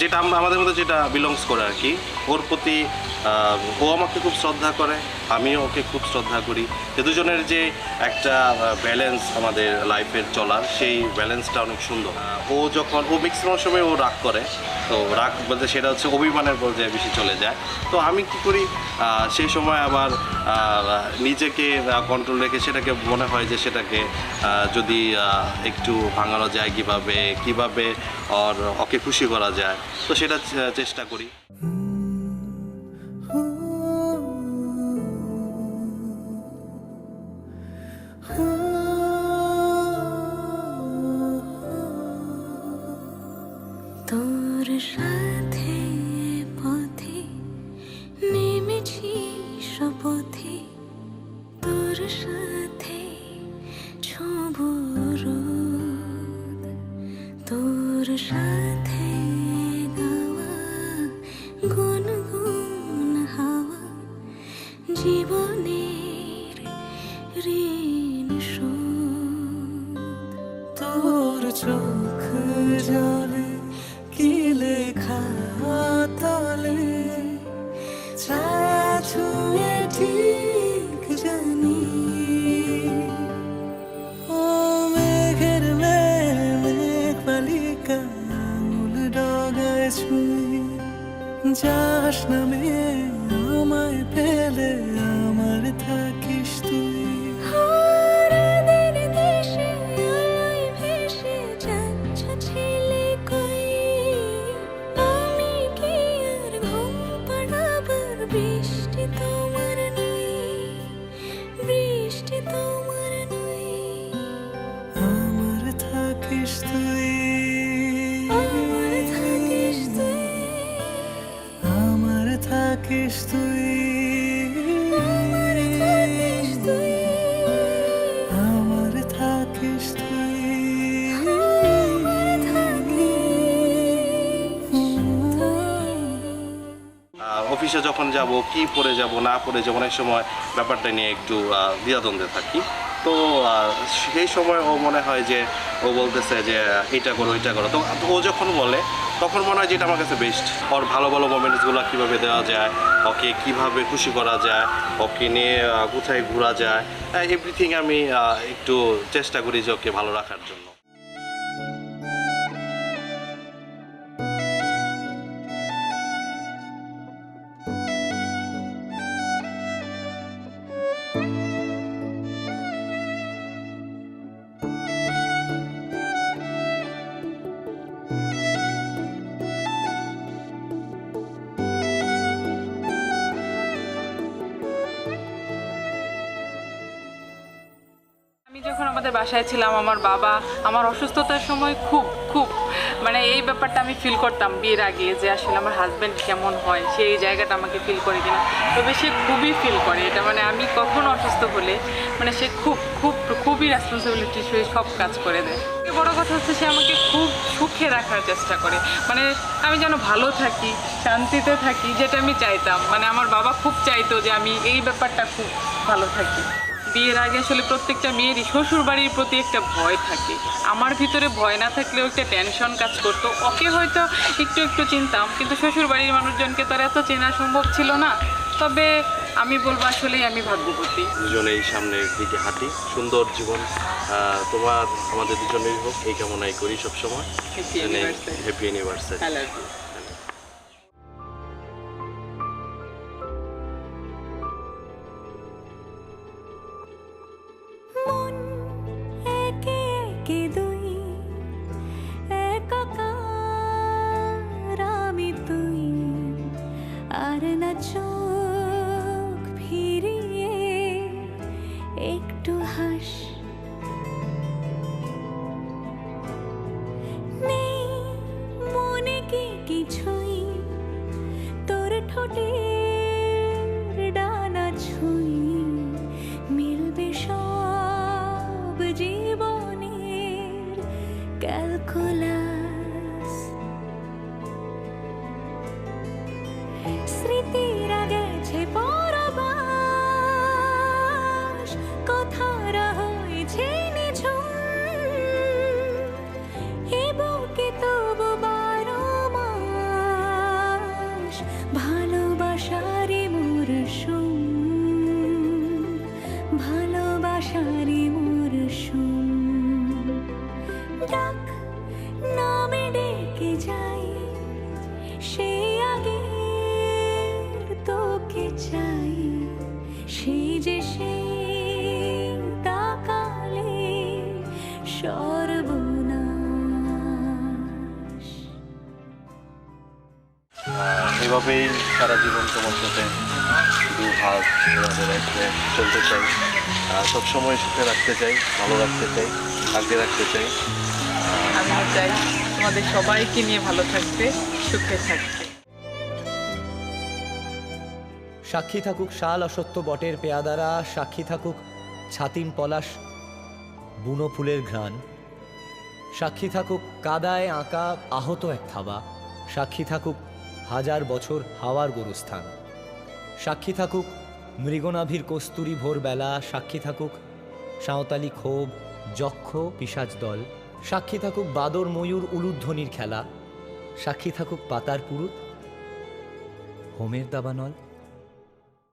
যেটা আমাদের মধ্যে যেটা বিলংস করে আর কি ওর প্রতি ও আমাকে খুব শ্রদ্ধা করে, আমিও ওকে খুব শ্রদ্ধা করি। যে দুজনের যে একটা ব্যালেন্স আমাদের লাইফের চলার, সেই ব্যালেন্সটা অনেক সুন্দর। ও যখন, ও ম্যাক্সিমাম সময় ও রাগ করে। তো রাগ বলতে সেটা হচ্ছে অভিমানের পর্যায়ে বেশি চলে যায়। তো আমি কি করি সেই সময় আবার নিজেকে কন্ট্রোল রেখে সেটাকে মনে হয় যে সেটাকে যদি একটু ভাঙানো যায় কীভাবে কীভাবে ওর ওকে খুশি করা যায়। তো সেটা চেষ্টা করি। সাথে ছব তোর সাথে গাওয়া গুনগুন হাওয়া জীবনের ঋণ তোর চোখ জলে কি লেখা তলে? বৃষ্টি তোমার নই বৃষ্টি তোমার নই আমার থাকিস তুই। আমার থাকিস তুই। আমার থাকিস তুই। অফিসে যখন যাব, কি পরে যাব, না পরে যাব, অনেক সময় ব্যাপারটা নিয়ে একটু দ্বিধাদ্বন্দ্বে থাকি। তো সেই সময় ও মনে হয় যে, ও বলতেছে যে এটা করো এটা করো। তো তো ও যখন বলে, তখন মনে হয় যে, এটা আমার কাছে বেস্ট ওর ভালো ভালো মোমেন্টসগুলো কীভাবে দেওয়া যায়, ওকে কীভাবে খুশি করা যায়, ওকে নিয়ে কোথায় ঘোরা যায় এভরিথিং আমি একটু চেষ্টা করি যে, ওকে ভালো রাখার জন্য। আমাদের বাসায় ছিলাম, আমার বাবা, আমার অসুস্থতার সময় খুব খুব মানে এই ব্যাপারটা আমি ফিল করতাম বিয়ের আগে যে আসলে আমার হাজব্যান্ড কেমন হয়, সে এই জায়গাটা আমাকে ফিল করে কিনা। তবে সে খুবই ফিল করে, এটা মানে আমি কখনো অসুস্থ হলে মানে সে খুব খুব, খুবই রেসপন্সিবিলিটি সে সব কাজ করে দেয়। বড় কথা হচ্ছে সে আমাকে খুব সুখে রাখার চেষ্টা করে মানে আমি যেন ভালো থাকি, শান্তিতে থাকি, যেটা আমি চাইতাম মানে আমার বাবা খুব চাইতো যে আমি এই ব্যাপারটা খুব ভালো থাকি। বিয়ের আগে আসলে প্রত্যেকটা মেয়েরই শ্বশুর বাড়ির প্রতি একটা ভয় থাকে। আমার ভিতরে ভয় না থাকলেও একটা টেনশন কাজ করতো। ওকে হয়তো একটু একটু চিনতাম কিন্তু শ্বশুর বাড়ির মানুষজনকে তো আর এত চেনা সম্ভব ছিল না। তবে আমি বলব আসলেই আমি ভাগ্যবতী। দুজনেই সামনের দিকে হাঁটি। সুন্দর জীবন। তোমার আমাদের দুজনেরই হোক এই কামনাই করি সবসময়. হ্যাপি অ্যানিভার্সারি একে থাকি তবু বারো মাস ভালোবাসারি মরশুম। ভালোবাসারি মরশুম ডেকে যাই, সে আগে চাই। সেই যে সেই তাকালে সব এভাবেই সারা জীবন তোমার সাথে দু হাত এভাবে রেখে চলতে চাই। আর সবসময় সুখে রাখতে চাই ভালো রাখতে চাই আগলে রাখতে চাই। আমিও চাই তোমাদের সবাইকে নিয়ে ভালো থাকতে সুখে থাকতে। সাক্ষী থাকুক শাল অসত্য বটের পেয়াদারা সাক্ষী থাকুক ছাতিম পলাশ বুনো ফুলের ঘ্রাণ। সাক্ষী থাকুক কাদায় আঁকা আহত এক থাবা সাক্ষী থাকুক হাজার বছর হাওয়ার গরুস্থান। সাক্ষী থাকুক মৃগনাভির কস্তুরি ভোরবেলা, সাক্ষী থাকুক সাঁওতালি ক্ষোভ, যক্ষ পিসাজ দল, সাক্ষী থাকুক বাদর ময়ূর উলুধ্বনির খেলা, সাক্ষী থাকুক পাতার পুরুত, হোমের দাবানল